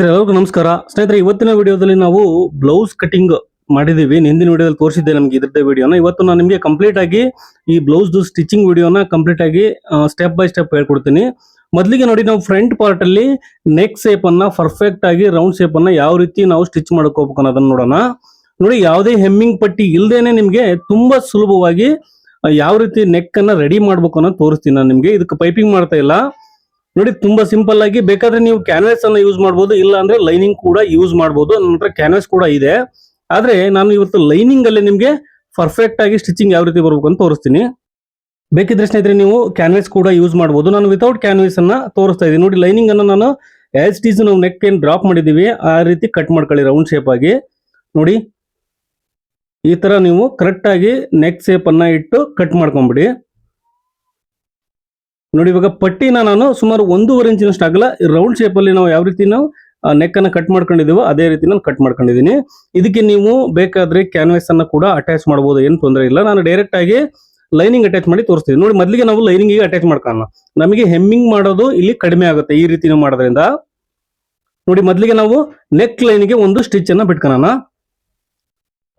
ಎಲ್ಲರಿಗೂ ನಮಸ್ಕಾರ. ಸ್ನೇಹಿತರೆ, ಇವತ್ತಿನ ವಿಡಿಯೋದಲ್ಲಿ ನಾವು ಬ್ಲೌಸ್ ಕಟಿಂಗ್ ಮಾಡಿದೀವಿ ಹಿಂದಿನ ವಿಡಿಯೋದಲ್ಲಿ ತೋರಿಸಿದ್ದೆ ನಮ್ಗೆ ಇದ್ರದ್ದೇ ವಿಡಿಯೋನ. ಇವತ್ತು ನಾನು ನಿಮಗೆ ಕಂಪ್ಲೀಟ್ ಆಗಿ ಈ ಬ್ಲೌಸ್ ಸ್ಟಿಚಿಂಗ್ ವಿಡಿಯೋನ ಕಂಪ್ಲೀಟ್ ಆಗಿ ಸ್ಟೆಪ್ ಬೈ ಸ್ಟೆಪ್ ಹೇಳ್ಕೊಡ್ತೀನಿ. ಮೊದಲಿಗೆ ನೋಡಿ, ನಾವು ಫ್ರಂಟ್ ಪಾರ್ಟ್ ಅಲ್ಲಿ ನೆಕ್ ಶೇಪ್ ಅನ್ನ ಪರ್ಫೆಕ್ಟ್ ಆಗಿ ರೌಂಡ್ ಶೇಪ್ ಅನ್ನ ಯಾವ ರೀತಿ ನಾವು ಸ್ಟಿಚ್ ಮಾಡ್ಕೋಬೇಕು ಅನ್ನೋದನ್ನ ನೋಡೋಣ. ನೋಡಿ, ಯಾವುದೇ ಹೆಮ್ಮಿಂಗ್ ಪಟ್ಟಿ ಇಲ್ದೇನೆ ನಿಮಗೆ ತುಂಬಾ ಸುಲಭವಾಗಿ ಯಾವ ರೀತಿ ನೆಕ್ ಅನ್ನ ರೆಡಿ ಮಾಡ್ಬೇಕು ಅನ್ನೋದು ತೋರಿಸ್ತೀನಿ ನಾನು ನಿಮಗೆ. ಇದಕ್ಕೆ ಪೈಪಿಂಗ್ ಮಾಡ್ತಾ ಇಲ್ಲ. ನೋಡಿ, ತುಂಬಾ ಸಿಂಪಲ್ ಆಗಿ ಬೇಕಾದ್ರೆ ನೀವು ಕ್ಯಾನ್ವಾಸ್ ಅನ್ನ ಯೂಸ್ ಮಾಡಬಹುದು ಇಲ್ಲ ಅಂದ್ರೆ ಲೈನಿಂಗ್ ಕೂಡ ಯೂಸ್ ಮಾಡಬಹುದು ನನ್ನ ಹತ್ರ ಕ್ಯಾನ್ವಾಸ್ ಕೂಡ ಇದೆ. ಆದ್ರೆ ನಾನು ಇವತ್ತು ಲೈನಿಂಗ್ ಅಲ್ಲಿ ನಿಮ್ಗೆ ಪರ್ಫೆಕ್ಟ್ ಆಗಿ ಸ್ಟಿಚಿಂಗ್ ಯಾವ ರೀತಿ ಬರ್ಬೇಕು ಅಂತ ತೋರಿಸ್ತೀನಿ. ಬೇಕಿದ್ರೆ ಸ್ನೇಹಿತರೆ, ನೀವು ಕ್ಯಾನ್ವಾಸ್ ಕೂಡ ಯೂಸ್ ಮಾಡಬಹುದು ನಾನು ವಿತೌಟ್ ಕ್ಯಾನ್ವಾಸ್ ಅನ್ನ ತೋರಿಸ್ತಾ ಇದ್ದೀನಿ. ನೋಡಿ ಲೈನಿಂಗ್ ಅನ್ನ ನಾನು ಆಸ್ ಟೀಸ್ ನಾವು ನೆಕ್ ಏನ್ ಡ್ರಾಪ್ ಮಾಡಿದೀವಿ ಆ ರೀತಿ ಕಟ್ ಮಾಡ್ಕೊಳ್ಳಿ ರೌಂಡ್ ಶೇಪ್ ಆಗಿ. ನೋಡಿ, ಈ ತರ ನೀವು ಕರೆಕ್ಟ್ ಆಗಿ ನೆಕ್ ಶೇಪ್ ಅನ್ನ ಇಟ್ಟು ಕಟ್ ಮಾಡ್ಕೊಂಬಿಡಿ. ನೋಡಿ, ಇವಾಗ ಪಟ್ಟಿನ ನಾನು ಸುಮಾರು ಒಂದೂವರೆ ಇಂಚಿನಷ್ಟು ಆಗಲ್ಲ. ರೌಂಡ್ ಶೇಪ್ ಅಲ್ಲಿ ನಾವು ಯಾವ ರೀತಿ ನಾವು ನೆಕ್ ಅನ್ನ ಕಟ್ ಮಾಡ್ಕೊಂಡಿದೀವೋ ಅದೇ ರೀತಿ ನಾನು ಕಟ್ ಮಾಡ್ಕೊಂಡಿದ್ದೀನಿ. ಇದಕ್ಕೆ ನೀವು ಬೇಕಾದ್ರೆ ಕ್ಯಾನ್ವಾಸ್ ಅನ್ನ ಕೂಡ ಅಟ್ಯಾಚ್ ಮಾಡಬಹುದು ಏನು ತೊಂದರೆ ಇಲ್ಲ. ನಾನು ಡೈರೆಕ್ಟ್ ಆಗಿ ಲೈನಿಂಗ್ ಅಟ್ಯಾಚ್ ಮಾಡಿ ತೋರಿಸ್ತೀನಿ. ನೋಡಿ, ಮೊದಲಿಗೆ ನಾವು ಲೈನಿಂಗ್ ಅಟ್ಯಾಚ್ ಮಾಡ್ಕೊಳ್ಳೋಣ ನಮಗೆ ಹೆಮ್ಮಿಂಗ್ ಮಾಡೋದು ಇಲ್ಲಿ ಕಡಿಮೆ ಆಗುತ್ತೆ ಈ ರೀತಿ ಮಾಡೋದ್ರಿಂದ. ನೋಡಿ, ಮೊದಲಿಗೆ ನಾವು ನೆಕ್ ಲೈನ್ಗೆ ಒಂದು ಸ್ಟಿಚ್ ಅನ್ನ ಬಿಟ್ಕೊಳ್ಳೋಣ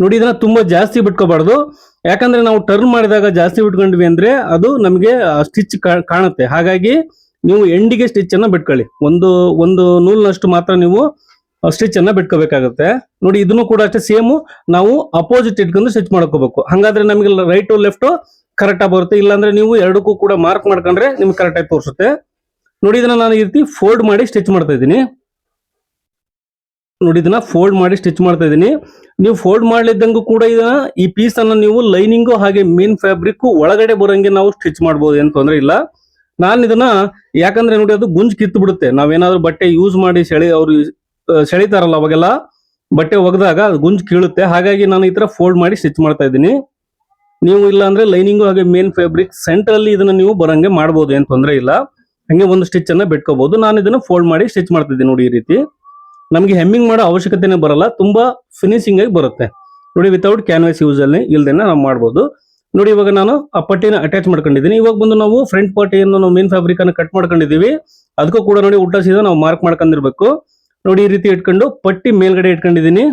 ನೋಡಿ, ಇದನ್ನ ತುಂಬಾ ಜಾಸ್ತಿ ಬಿಟ್ಕೋಬಾರ್ದು. ಯಾಕಂದ್ರೆ ನಾವು ಟರ್ನ್ ಮಾಡಿದಾಗ ಜಾಸ್ತಿ ಬಿಟ್ಕೊಂಡ್ವಿ ಅಂದ್ರೆ ಅದು ನಮಗೆ ಸ್ಟಿಚ್ ಕಾಣುತ್ತೆ. ಹಾಗಾಗಿ ನೀವು ಎಂಡಿಗೆ ಸ್ಟಿಚ್ ಅನ್ನ ಬಿಟ್ಕೊಳ್ಳಿ. ಒಂದು ಒಂದು ನೂಲ್ನಷ್ಟು ಮಾತ್ರ ನೀವು ಸ್ಟಿಚ್ ಅನ್ನ ಬಿಟ್ಕೋಬೇಕಾಗುತ್ತೆ. ನೋಡಿ, ಇದನ್ನು ಕೂಡ ಅಷ್ಟೇ ಸೇಮ್. ನಾವು ಅಪೋಸಿಟ್ ಇಟ್ಕೊಂಡು ಸ್ಟಿಚ್ ಮಾಡ್ಕೋಬೇಕು. ಹಂಗಾದ್ರೆ ನಮಗೆ ರೈಟ್ ಲೆಫ್ಟ್ ಕರೆಕ್ಟ್ ಆಗಿ ಬರುತ್ತೆ. ಇಲ್ಲಾಂದ್ರೆ ನೀವು ಎರಡಕ್ಕೂ ಕೂಡ ಮಾರ್ಕ್ ಮಾಡ್ಕೊಂಡ್ರೆ ನಿಮ್ಗೆ ಕರೆಕ್ಟ್ ಆಗಿ ತೋರಿಸುತ್ತೆ. ನೋಡಿ, ಇದನ್ನ ನಾನು ಈ ರೀತಿ ಫೋಲ್ಡ್ ಮಾಡಿ ಸ್ಟಿಚ್ ಮಾಡ್ತಾ ಇದ್ದೀನಿ. ನೋಡಿ, ಇದನ್ನ ಫೋಲ್ಡ್ ಮಾಡಿ ಸ್ಟಿಚ್ ಮಾಡ್ತಾ ಇದ್ದೀನಿ. ನೀವು ಫೋಲ್ಡ್ ಮಾಡ್ಲಿದ್ದಂಗೂ ಕೂಡ ಇದನ್ನ ಈ ಪೀಸ್ ಅನ್ನ ನೀವು ಲೈನಿಂಗು ಹಾಗೆ ಮೇನ್ ಫ್ಯಾಬ್ರಿಕ್ ಒಳಗಡೆ ಬರೋಂಗೆ ನಾವು ಸ್ಟಿಚ್ ಮಾಡ್ಬೋದು, ಏನು ತೊಂದರೆ ಇಲ್ಲ. ನಾನು ಇದನ್ನ, ಯಾಕಂದ್ರೆ ನೋಡಿ, ಅದು ಗುಂಜ್ ಕಿತ್ತು ಬಿಡುತ್ತೆ. ನಾವೇನಾದ್ರೂ ಬಟ್ಟೆ ಯೂಸ್ ಮಾಡಿ ಸೆಳೆ, ಅವ್ರು ಸೆಳಿತಾರಲ್ಲ ಅವಾಗೆಲ್ಲ, ಬಟ್ಟೆ ಒಗೆದಾಗ ಅದು ಗುಂಜ್ ಕೀಳುತ್ತೆ. ಹಾಗಾಗಿ ನಾನು ಈ ತರ ಫೋಲ್ಡ್ ಮಾಡಿ ಸ್ಟಿಚ್ ಮಾಡ್ತಾ ಇದ್ದೀನಿ. ನೀವು ಇಲ್ಲ ಅಂದ್ರೆ ಲೈನಿಂಗು ಹಾಗೆ ಮೇನ್ ಫ್ಯಾಬ್ರಿಕ್ ಸೆಂಟರ್ ಅಲ್ಲಿ ಇದನ್ನ ನೀವು ಬರಂಗೆ ಮಾಡ್ಬೋದು, ಏನ್ ತೊಂದರೆ ಇಲ್ಲ. ಹಂಗೆ ಒಂದು ಸ್ಟಿಚ್ ಅನ್ನ ಬಿಟ್ಕೋಬಹುದು ನಾನು ಇದನ್ನ ಫೋಲ್ಡ್ ಮಾಡಿ ಸ್ಟಿಚ್ ಮಾಡ್ತಿದ್ದೀನಿ ನೋಡಿ ಈ ರೀತಿ. ನಮಗೆ ಹೆಮ್ಮಿಂಗ್ ಮಾಡೋ ಅವಶ್ಯಕತೆನೇ ಬರಲ್ಲ, ತುಂಬಾ ಫಿನಿಶಿಂಗ್ ಆಗಿ ಬರುತ್ತೆ. ನೋಡಿ ವಿತೌಟ್ ಕ್ಯಾನ್ವಾಸ್ ಯೂಸ್ ಅಲ್ಲಿ ಇಲ್ದೇನೆ ನಾವು ಮಾಡ್ಬೋದು. ನೋಡಿ, ಇವಾಗ ನಾನು ಆ ಪಟ್ಟಿನ ಅಟ್ಯಾಚ್ ಮಾಡ್ಕೊಂಡಿದ್ದೀನಿ. ಇವಾಗ ಬಂದು ನಾವು ಫ್ರಂಟ್ ಪಾರ್ಟಿಯನ್ನು ನಾವು ಮೇನ್ ಫ್ಯಾಬ್ರಿಕ್ ಅನ್ನು ಕಟ್ ಮಾಡ್ಕೊಂಡಿದ್ದೀವಿ. ಅದಕ್ಕೂ ಕೂಡ ನೋಡಿ ಊಟ ಸೀದಾ ನಾವು ಮಾರ್ಕ್ ಮಾಡ್ಕೊಂಡಿರ್ಬೇಕು. ನೋಡಿ, ಈ ರೀತಿ ಇಟ್ಕೊಂಡು ಪಟ್ಟಿ ಮೇಲ್ಗಡೆ ಇಟ್ಕೊಂಡಿದ್ದೀನಿ.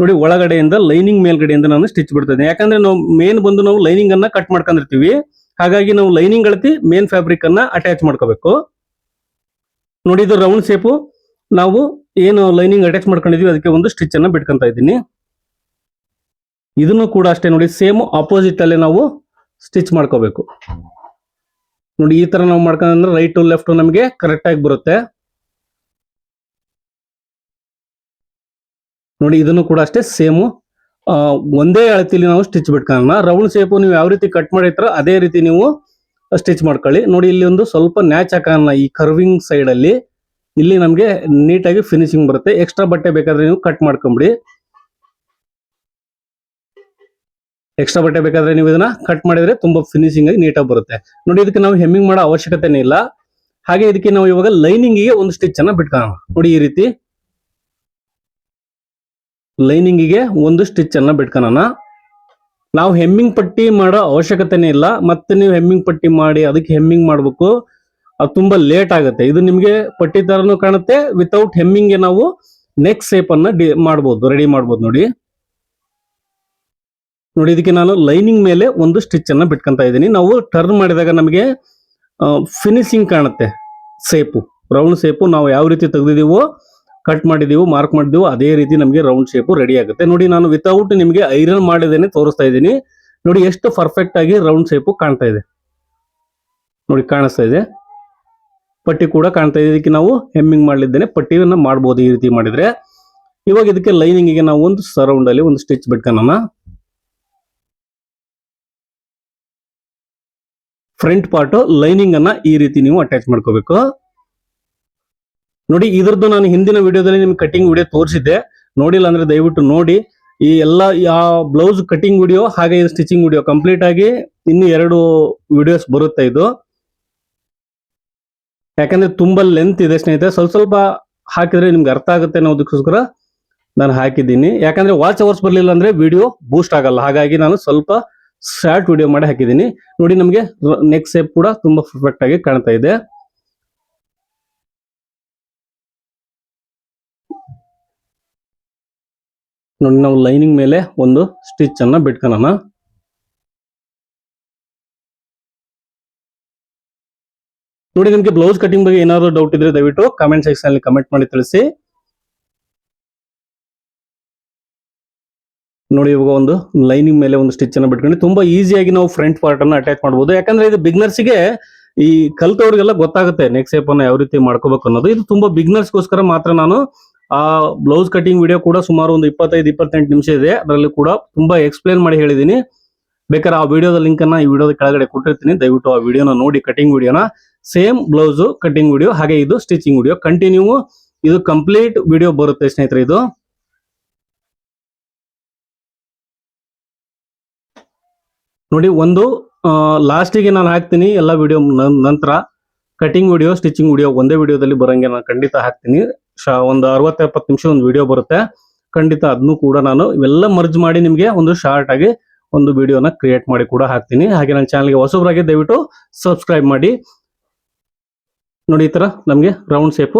ನೋಡಿ, ಒಳಗಡೆಯಿಂದ ಲೈನಿಂಗ್ ಮೇಲ್ಗಡೆಯಿಂದ ನಾನು ಸ್ಟಿಚ್ ಬಿಡ್ತಿದ್ದೀನಿ. ಯಾಕಂದ್ರೆ ನಾವು ಮೇನ್ ಬಂದು ನಾವು ಲೈನಿಂಗ್ ಅನ್ನ ಕಟ್ ಮಾಡ್ಕೊಂಡಿರ್ತೀವಿ. ಹಾಗಾಗಿ ನಾವು ಲೈನಿಂಗ್ ಅಳತಿ ಮೇನ್ ಫ್ಯಾಬ್ರಿಕ್ ಅನ್ನ ಅಟ್ಯಾಚ್ ಮಾಡ್ಕೋಬೇಕು. ನೋಡಿ, ಇದು ರೌಂಡ್ ಶೇಪು ನಾವು ಏನು ಲೈನಿಂಗ್ ಅಟ್ಯಾಚ್ ಮಾಡ್ಕೊಂಡಿದೀವಿ, ಅದಕ್ಕೆ ಒಂದು ಸ್ಟಿಚ್ ಅನ್ನ ಬಿಟ್ಕೊಂತ ಇದ್ದೀನಿ. ಇದನ್ನು ಕೂಡ ಅಷ್ಟೇ ನೋಡಿ ಸೇಮ್ ಆಪೋಸಿಟ್ ಅಲ್ಲಿ ನಾವು ಸ್ಟಿಚ್ ಮಾಡ್ಕೋಬೇಕು. ನೋಡಿ, ಈ ತರ ನಾವು ಮಾಡ್ಕೊಂಡ್ರೆ ರೈಟ್ ಲೆಫ್ಟ್ ನಮಗೆ ಕರೆಕ್ಟ್ ಆಗಿ ಬರುತ್ತೆ. ನೋಡಿ, ಇದನ್ನು ಕೂಡ ಅಷ್ಟೇ ಸೇಮು ಒಂದೇ ಅಳತಿಲಿ ನಾವು ಸ್ಟಿಚ್ ಬಿಟ್ಕೊಳ್ಳೋಣ. ರೌಂಡ್ ಶೇಪು ನೀವು ಯಾವ ರೀತಿ ಕಟ್ ಮಾಡಿರ್ತಾರ ಅದೇ ರೀತಿ ನೀವು ಸ್ಟಿಚ್ ಮಾಡ್ಕೊಳ್ಳಿ. ನೋಡಿ, ಇಲ್ಲಿ ಒಂದು ಸ್ವಲ್ಪ ನ್ಯಾಚ್ ಹಾಕೋಣ ಈ ಕರ್ವಿಂಗ್ ಸೈಡ್ ಅಲ್ಲಿ. ಇಲ್ಲಿ ನಮಗೆ ನೀಟಾಗಿ ಫಿನಿಶಿಂಗ್ ಬರುತ್ತೆ. ಎಕ್ಸ್ಟ್ರಾ ಬಟ್ಟೆ ಬೇಕಾದ್ರೆ ನೀವು ಕಟ್ ಮಾಡ್ಕೊಂಬಿಡಿ. ಎಕ್ಸ್ಟ್ರಾ ಬಟ್ಟೆ ಬೇಕಾದ್ರೆ ನೀವು ಇದನ್ನ ಕಟ್ ಮಾಡಿದ್ರೆ ತುಂಬಾ ಫಿನಿಶಿಂಗ್ ಆಗಿ ನೀಟಾಗಿ ಬರುತ್ತೆ. ನೋಡಿ, ಇದಕ್ಕೆ ನಾವು ಹೆಮ್ಮಿಂಗ್ ಮಾಡೋ ಅವಶ್ಯಕತೆನೇ ಇಲ್ಲ. ಹಾಗೆ ಇದಕ್ಕೆ ನಾವು ಇವಾಗ ಲೈನಿಂಗ್ಗೆ ಒಂದು ಸ್ಟಿಚ್ ಅನ್ನ ಬಿಟ್ಕೊಳ್ಳೋಣ ನೋಡಿ, ಈ ರೀತಿ. ಲೈನಿಂಗ್ಗೆ ಒಂದು ಸ್ಟಿಚ್ ಅನ್ನ ಬಿಟ್ಕೊಳ್ಳೋಣ ನಾವು ಹೆಮ್ಮಿಂಗ್ ಪಟ್ಟಿ ಮಾಡೋ ಅವಶ್ಯಕತೆನೇ ಇಲ್ಲ. ಮತ್ತೆ ನೀವು ಹೆಮ್ಮಿಂಗ್ ಪಟ್ಟಿ ಮಾಡಿ ಅದಕ್ಕೆ ಹೆಮ್ಮಿಂಗ್ ಮಾಡ್ಬೇಕು. ಅದು ತುಂಬಾ ಲೇಟ್ ಆಗುತ್ತೆ. ಇದು ನಿಮಗೆ ಪಟ್ಟಿ ತರನು ಕಾಣುತ್ತೆ. ವಿತೌಟ್ ಹೆಮ್ಮಿಂಗ್ ನಾವು ನೆಕ್ ಶೇಪ್ ಅನ್ನ ಡಿ ಮಾಡ್ಬೋದು ರೆಡಿ ಮಾಡ್ಬೋದು ನೋಡಿ. ನೋಡಿ, ಇದಕ್ಕೆ ನಾನು ಲೈನಿಂಗ್ ಮೇಲೆ ಒಂದು ಸ್ಟಿಚ್ ಅನ್ನ ಬಿಟ್ಕೊಂತ ಇದ್ದೀನಿ. ನಾವು ಟರ್ನ್ ಮಾಡಿದಾಗ ನಮಗೆ ಫಿನಿಶಿಂಗ್ ಕಾಣುತ್ತೆ ಸೇಪು ರೌಂಡ್ ಸೇಪು ನಾವು ಯಾವ ರೀತಿ ತೆಗೆದಿದೀವೋ ಕಟ್ ಮಾಡಿದೀವಿ ಮಾರ್ಕ್ ಮಾಡಿದೀವಿ ಅದೇ ರೀತಿ ನಮಗೆ ರೌಂಡ್ ಶೇಪು ರೆಡಿ ಆಗುತ್ತೆ. ನೋಡಿ, ನಾನು ವಿತೌಟ್ ನಿಮಗೆ ಐರನ್ ಮಾಡಿದೇನೆ ತೋರಿಸ್ತಾ ಇದ್ದೀನಿ. ನೋಡಿ, ಎಷ್ಟು ಪರ್ಫೆಕ್ಟ್ ಆಗಿ ರೌಂಡ್ ಶೇಪು ಕಾಣ್ತಾ ಇದೆ. ನೋಡಿ, ಕಾಣಿಸ್ತಾ ಇದೆ. ಪಟ್ಟಿ ಕೂಡ ಕಾಣ್ತಾ ಇದೆ. ಇದಕ್ಕೆ ನಾವು ಹೆಮ್ಮಿಂಗ್ ಮಾಡಲಿದ್ದೇನೆ. ಪಟ್ಟಿಯನ್ನ ಮಾಡ್ಬೋದು ಈ ರೀತಿ ಮಾಡಿದ್ರೆ. ಇವಾಗ ಇದಕ್ಕೆ ಲೈನಿಂಗಿಗೆ ನಾವು ಒಂದು ಸರೌಂಡಲ್ಲಿ ಒಂದು ಸ್ಟಿಚ್ ಬಿಟ್ಕೊಳ್ಳೋಣ ಫ್ರಂಟ್ ಪಾರ್ಟ್ ಲೈನಿಂಗ್ ಅನ್ನ ಈ ರೀತಿ ನೀವು ಅಟ್ಯಾಚ್ ಮಾಡ್ಕೋಬೇಕು. ನೋಡಿ, ಇದ್ರದ್ದು ನಾನು ಹಿಂದಿನ ವಿಡಿಯೋದಲ್ಲಿ ನಿಮ್ಗೆ ಕಟಿಂಗ್ ವಿಡಿಯೋ ತೋರಿಸಿದ್ದೆ. ನೋಡಿಲ್ಲ ಅಂದ್ರೆ ದಯವಿಟ್ಟು ನೋಡಿ. ಈ ಎಲ್ಲ ಯಾವ ಬ್ಲೌಸ್ ಕಟಿಂಗ್ ವಿಡಿಯೋ ಹಾಗೆ ಸ್ಟಿಚಿಂಗ್ ವಿಡಿಯೋ ಕಂಪ್ಲೀಟ್ ಆಗಿ ಇನ್ನು ಎರಡು ವಿಡಿಯೋಸ್ ಬರುತ್ತೆ ಇದು. ಯಾಕಂದ್ರೆ ತುಂಬಾ ಲೆಂತ್ ಇದೆ ಸ್ನೇಹಿತರೆ. ಸ್ವಲ್ಪ ಸ್ವಲ್ಪ ಹಾಕಿದ್ರೆ ನಿಮ್ಗೆ ಅರ್ಥ ಆಗುತ್ತೆ ಅನ್ನೋದಕ್ಕೋಸ್ಕರ ನಾನು ಹಾಕಿದ್ದೀನಿ. ಯಾಕಂದ್ರೆ ವಾಚ್ ಅವರ್ಸ್ ಬರಲಿಲ್ಲ ಅಂದ್ರೆ ವಿಡಿಯೋ ಬೂಸ್ಟ್ ಆಗಲ್ಲ. ಹಾಗಾಗಿ ನಾನು ಸ್ವಲ್ಪ ಶಾರ್ಟ್ ವಿಡಿಯೋ ಮಾಡಿ ಹಾಕಿದ್ದೀನಿ. ನೋಡಿ ನಮಗೆ ನೆಕ್ಸ್ಟ್ ಸೇಪ್ ಕೂಡ ತುಂಬಾ ಪರ್ಫೆಕ್ಟ್ ಆಗಿ ಕಾಣ್ತಾ ಇದೆ. ನೋಡಿ, ನಾವು ಲೈನಿಂಗ್ ಮೇಲೆ ಒಂದು ಸ್ಟಿಚ್ ಅನ್ನ ಬಿಟ್ಕೊಳ್ಳೋಣ. ನೋಡಿ, ನಿಮಗೆ ಬ್ಲೌಸ್ ಕಟಿಂಗ್ ಬಗ್ಗೆ ಏನಾದ್ರು ಡೌಟ್ ಇದ್ರೆ ದಯವಿಟ್ಟು ಕಾಮೆಂಟ್ ಸೆಕ್ಷನ್ ಅಲ್ಲಿ ಕಮೆಂಟ್ ಮಾಡಿ ತಿಳಿಸಿ. ನೋಡಿ, ಇವಾಗ ಒಂದು ಲೈನಿಂಗ್ ಮೇಲೆ ಒಂದು ಸ್ಟಿಚ್ ಅನ್ನ ಬಿಟ್ಕೊಂಡು ತುಂಬಾ ಈಸಿಯಾಗಿ ನಾವು ಫ್ರಂಟ್ ಪಾರ್ಟ್ ಅನ್ನ ಅಟ್ಯಾಚ್ ಮಾಡಬಹುದು ಯಾಕಂದ್ರೆ ಇದು ಬಿಗ್ನರ್ಸ್ಗೆ ಈ ಕಲ್ತವ್ರಿಗೆಲ್ಲ ಗೊತ್ತಾಗುತ್ತೆ ನೆಕ್ಸ್ಟ್ ಶೇಪ್ ಅನ್ನ ಯಾವ ರೀತಿ ಮಾಡ್ಕೋಬೇಕು ಅನ್ನೋದು. ಇದು ತುಂಬಾ ಬಿಗ್ನರ್ಸ್ ಗೋಸ್ಕರ ಮಾತ್ರ ನಾನು ಆ ಬ್ಲೌಸ್ ಕಟಿಂಗ್ ವಿಡಿಯೋ ಕೂಡ ಸುಮಾರು ಒಂದು ಇಪ್ಪತ್ತೈದು, ಇಪ್ಪತ್ತೆಂಟು ನಿಮಿಷ ಇದೆ. ಅದರಲ್ಲಿ ಕೂಡ ತುಂಬಾ ಎಕ್ಸ್ಪ್ಲೇನ್ ಮಾಡಿ ಹೇಳಿದೀನಿ. ಬೇಕಾದ್ರೆ ಆ ವಿಡಿಯೋದ ಲಿಂಕ್ ಅನ್ನ ಈ ವಿಡಿಯೋದ ಕೆಳಗಡೆ ಕೊಟ್ಟಿರ್ತೀನಿ. ದಯವಿಟ್ಟು ಆ ವಿಡಿಯೋನ ನೋಡಿ ಕಟಿಂಗ್ ವಿಡಿಯೋನ ಸೇಮ್ ಬ್ಲೌಸ್ ಕಟಿಂಗ್ ವಿಡಿಯೋ ಹಾಗೆ ಇದು ಸ್ಟಿಚಿಂಗ್ ವಿಡಿಯೋ ಕಂಟಿನ್ಯೂ ಇದು ಕಂಪ್ಲೀಟ್ ವಿಡಿಯೋ ಬರುತ್ತೆ ಸ್ನೇಹಿತರೆ ಇದು. ನೋಡಿ ಒಂದು ಲಾಸ್ಟಿಗೆ ನಾನು ಹಾಕ್ತೀನಿ ಎಲ್ಲ ವಿಡಿಯೋ ನಂತರ ಕಟಿಂಗ್ ವಿಡಿಯೋ ಸ್ಟಿಚಿಂಗ್ ವಿಡಿಯೋ ಒಂದೇ ವಿಡಿಯೋದಲ್ಲಿ ಬರೋಂಗೆ ನಾನು ಖಂಡಿತ ಹಾಕ್ತೀನಿ. ಒಂದು ಅರವತ್ತು ಎಪ್ಪತ್ತು ನಿಮಿಷ ಒಂದು ವಿಡಿಯೋ ಬರುತ್ತೆ. ಖಂಡಿತ ಅದನ್ನು ಕೂಡ ನಾನು ಇವೆಲ್ಲ ಮರ್ಜ್ ಮಾಡಿ ನಿಮಗೆ ಒಂದು ಶಾರ್ಟ್ ಆಗಿ ಒಂದು ವಿಡಿಯೋನ ಕ್ರಿಯೇಟ್ ಮಾಡಿ ಕೂಡ ಹಾಕ್ತೀನಿ. ಹಾಗೆ ನನ್ನ ಚಾನಲ್ಗೆ ಹೊಸಬರಾಗಿ ದಯವಿಟ್ಟು ಸಬ್ಸ್ಕ್ರೈಬ್ ಮಾಡಿ. ನೋಡಿ ಈ ತರ ನಮಗೆ ರೌಂಡ್ ಶೇಪ್